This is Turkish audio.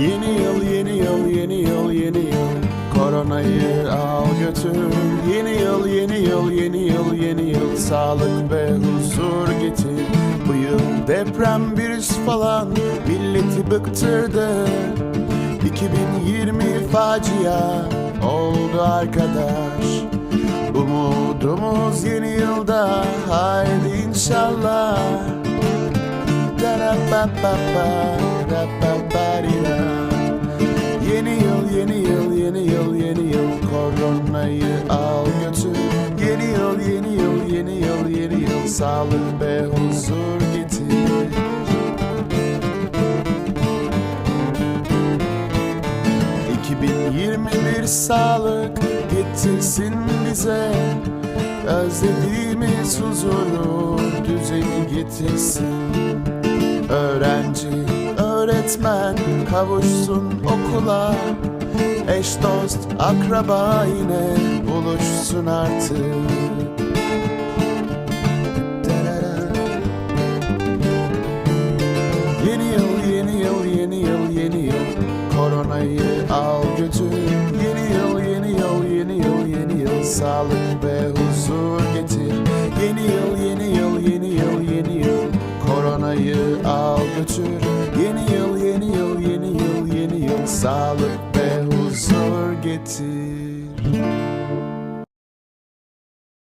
Yeni yıl, yeni yıl, yeni yıl, yeni yıl. Koronayı al götür. Yeni yıl, yeni yıl, yeni yıl, yeni yıl. Sağlık ve huzur getir. Bu yıl deprem, virüs falan. Milleti bıktırdı. 2020 facia oldu arkadaş. Umudumuz yeni yılda. Haydi inşallah. Da-da-ba-ba-ba. Yeni yıl, yeni yıl, yeni yıl Koronayı al götür. Yeni yıl, yeni yıl, yeni yıl, yeni yıl Sağlık ve huzur getir. 2021 sağlık getirsin bize. Özlediğimiz huzuru düzeni getirsin. Öğrenci, öğretmen kavuşsun okula Eş dost, akraba yine buluşsun artık. Yeni yıl, yeni yıl, yeni yıl, yeni yıl Koronayı al götür Yeni yıl, yeni yıl, yeni yıl, yeni yıl Sağlık ve huzur getir Yeni yıl, yeni yıl, yeni yıl, yeni yıl Koronayı al götür Yeni yıl, yeni yıl, yeni yıl, yeni yıl Sağlık ve getir.